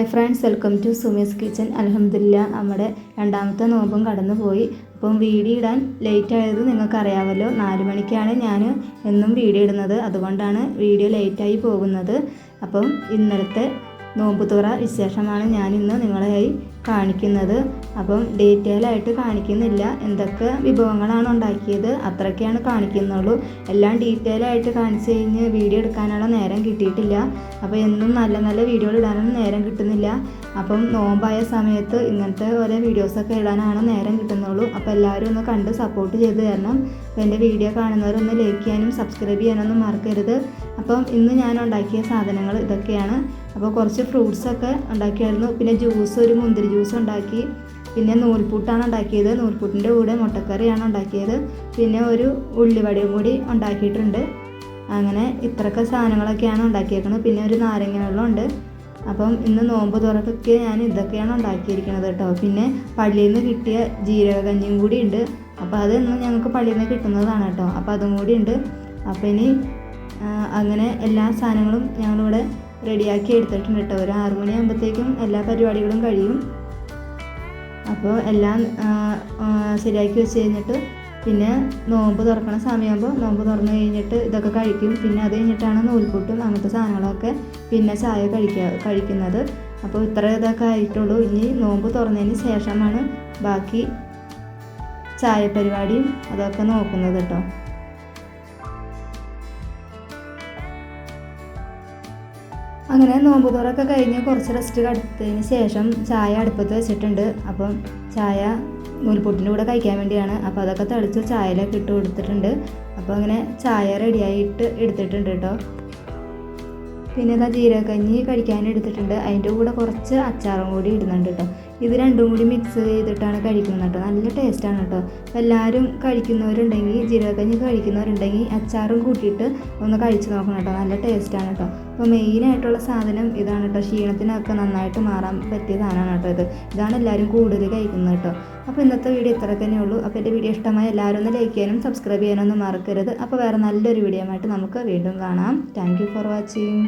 Hi friends welcome to Sumee's kitchen അലഹമില്ല നമ്മുടെ രണ്ടാമത്തെ നോമ്പും കടന്നുപോയി. അപ്പം വീഡിയോ ഇടാൻ ലേറ്റ് ആയത് നിങ്ങൾക്കറിയാമല്ലോ. നാല് മണിക്കാണ് ഞാൻ എന്നും വീഡിയോ ഇടുന്നത്. അതുകൊണ്ടാണ് വീഡിയോ ലേറ്റായി പോകുന്നത്. അപ്പം ഇന്നലത്തെ നോമ്പ് തുറ വിശേഷമാണ് ഞാൻ ഇന്ന് നിങ്ങളെയായി കാണിക്കുന്നത്. അപ്പം ഡീറ്റെയിൽ ആയിട്ട് കാണിക്കുന്നില്ല. എന്തൊക്കെ വിഭവങ്ങളാണ് ഉണ്ടാക്കിയത്? അത്രയൊക്കെയാണ് കാണിക്കുന്നുള്ളൂ. എല്ലാം ഡീറ്റെയിൽ ആയിട്ട് കാണിച്ചു കഴിഞ്ഞ് വീഡിയോ എടുക്കാനുള്ള നേരം കിട്ടിയിട്ടില്ല. അപ്പോൾ എന്നും നല്ല നല്ല വീഡിയോകൾ ഇടാനൊന്നും നേരം കിട്ടുന്നില്ല. അപ്പം നോമ്പായ സമയത്ത് ഇങ്ങനത്തെ ഓരോ വീഡിയോസൊക്കെ ഇടാനാണ് നേരം കിട്ടുന്നുള്ളൂ. അപ്പോൾ എല്ലാവരും ഒന്ന് കണ്ട് സപ്പോർട്ട് ചെയ്ത് തരണം. അപ്പോൾ എന്റെ വീഡിയോ കാണുന്നവരൊന്ന് ലൈക്ക് ചെയ്യാനും സബ്സ്ക്രൈബ് ചെയ്യാനൊന്നും മറക്കരുത്. അപ്പം ഇന്ന് ഞാൻ ഉണ്ടാക്കിയ സാധനങ്ങൾ ഇതൊക്കെയാണ്. അപ്പോൾ കുറച്ച് ഫ്രൂട്ട്സൊക്കെ ഉണ്ടാക്കിയായിരുന്നു. പിന്നെ ജ്യൂസ് ഒരു മുന്തിരി ജ്യൂസ് ഉണ്ടാക്കി. പിന്നെ നൂൽപുട്ടാണ് ഉണ്ടാക്കിയത്. നൂൽപുട്ടിന്റെ കൂടെ മുട്ടക്കറിയാണ് ഉണ്ടാക്കിയത്. പിന്നെ ഒരു ഉള്ളിവടയും കൂടി ഉണ്ടാക്കിയിട്ടുണ്ട്. അങ്ങനെ ഇത്രയൊക്കെ സാധനങ്ങളൊക്കെയാണ് ഉണ്ടാക്കിയേക്കുന്നത് പിന്നെ ഒരു നാരങ്ങ വെള്ളമുണ്ട് അപ്പം ഇന്ന് നോമ്പ് തുറക്കൊക്കെ ഞാൻ ഇതൊക്കെയാണ് ഉണ്ടാക്കിയിരിക്കുന്നത് കേട്ടോ. പിന്നെ പള്ളിയിൽ നിന്ന് കിട്ടിയ ജീരക കഞ്ഞിയും കൂടി ഉണ്ട്. അപ്പോൾ അത് ഇന്ന് ഞങ്ങൾക്ക് പള്ളിയിൽ നിന്ന് കിട്ടുന്നതാണ് കേട്ടോ. അപ്പോൾ അതും കൂടി ഉണ്ട്. അപ്പോൾ ഇനി അങ്ങനെ എല്ലാ സാധനങ്ങളും ഞങ്ങളിവിടെ റെഡിയാക്കി എടുത്തിട്ടുണ്ട് കേട്ടോ. ഒരു ആറു മണിയാകുമ്പോഴത്തേക്കും എല്ലാ പരിപാടികളും കഴിയും. അപ്പോൾ എല്ലാം ശരിയാക്കി വെച്ച് കഴിഞ്ഞിട്ട് പിന്നെ നോമ്പ് തുറക്കണ സമയമാകുമ്പോൾ നോമ്പ് തുറന്നു കഴിഞ്ഞിട്ട് ഇതൊക്കെ കഴിക്കും. പിന്നെ അത് കഴിഞ്ഞിട്ടാണ് നൂൽപുട്ടും അങ്ങനത്തെ സാധനങ്ങളൊക്കെ പിന്നെ ചായ കഴിക്കുക കഴിക്കുന്നത്. അപ്പോൾ ഇത്ര ഇതൊക്കെ ആയിട്ടുള്ളൂ. ഇനി നോമ്പ് തുറന്നതിന് ശേഷമാണ് ബാക്കി ചായ പരിപാടിയും അതൊക്കെ നോക്കുന്നത് കേട്ടോ. അങ്ങനെ നോമ്പ് തുറക്കെ കഴിഞ്ഞ് കുറച്ച് റെസ്റ്റ് കടുത്തതിന് ശേഷം ചായ അടുപ്പത്ത് വെച്ചിട്ടുണ്ട്. അപ്പം ചായ നൂൽപൊട്ടിന്റെ കൂടെ കഴിക്കാൻ വേണ്ടിയാണ്. അപ്പോൾ അതൊക്കെ തെളിച്ച് ചായയിലൊക്കെ ഇട്ട് കൊടുത്തിട്ടുണ്ട്. അപ്പോൾ അങ്ങനെ ചായ റെഡിയായിട്ട് എടുത്തിട്ടുണ്ട് കേട്ടോ പിന്നെ ഇതാ ജീരകഞ്ഞി കഴിക്കാൻ എടുത്തിട്ടുണ്ട്. അതിന്റെ കൂടെ കുറച്ച് അച്ചാറും കൂടി ഇടുന്നുണ്ട് കേട്ടോ ഇത് രണ്ടും കൂടി മിക്സ് ചെയ്തിട്ടാണ് കഴിക്കുന്നത് കേട്ടോ. നല്ല ടേസ്റ്റാണ് കേട്ടോ. അപ്പോൾ എല്ലാവരും കഴിക്കുന്നവരുണ്ടെങ്കിൽ ജീരകഞ്ഞി കഴിക്കുന്നവരുണ്ടെങ്കിൽ അച്ചാറും കൂട്ടിയിട്ട് ഒന്ന് കഴിച്ച് നോക്കണം കേട്ടോ. നല്ല ടേസ്റ്റാണ് കേട്ടോ. അപ്പോൾ മെയിനായിട്ടുള്ള സാധനം ഇതാണ് കേട്ടോ. ക്ഷീണത്തിനൊക്കെ നന്നായിട്ട് മാറാൻ പറ്റിയ സാധനമാണ് കേട്ടോ ഇത്. ഇതാണ് എല്ലാവരും കൂടുതൽ കഴിക്കുന്നത് കേട്ടോ. അപ്പോൾ ഇന്നത്തെ വീഡിയോ ഇത്ര തന്നെ ഉള്ളൂ. അപ്പോൾ എന്റെ വീഡിയോ ഇഷ്ടമായ എല്ലാവരും ഒന്ന് ലൈക്ക് ചെയ്യാനും സബ്സ്ക്രൈബ് ചെയ്യാനൊന്നും മറക്കരുത്. അപ്പോൾ വേറെ നല്ലൊരു വീഡിയോ ആയിട്ട് നമുക്ക് വീണ്ടും കാണാം. Thank for watching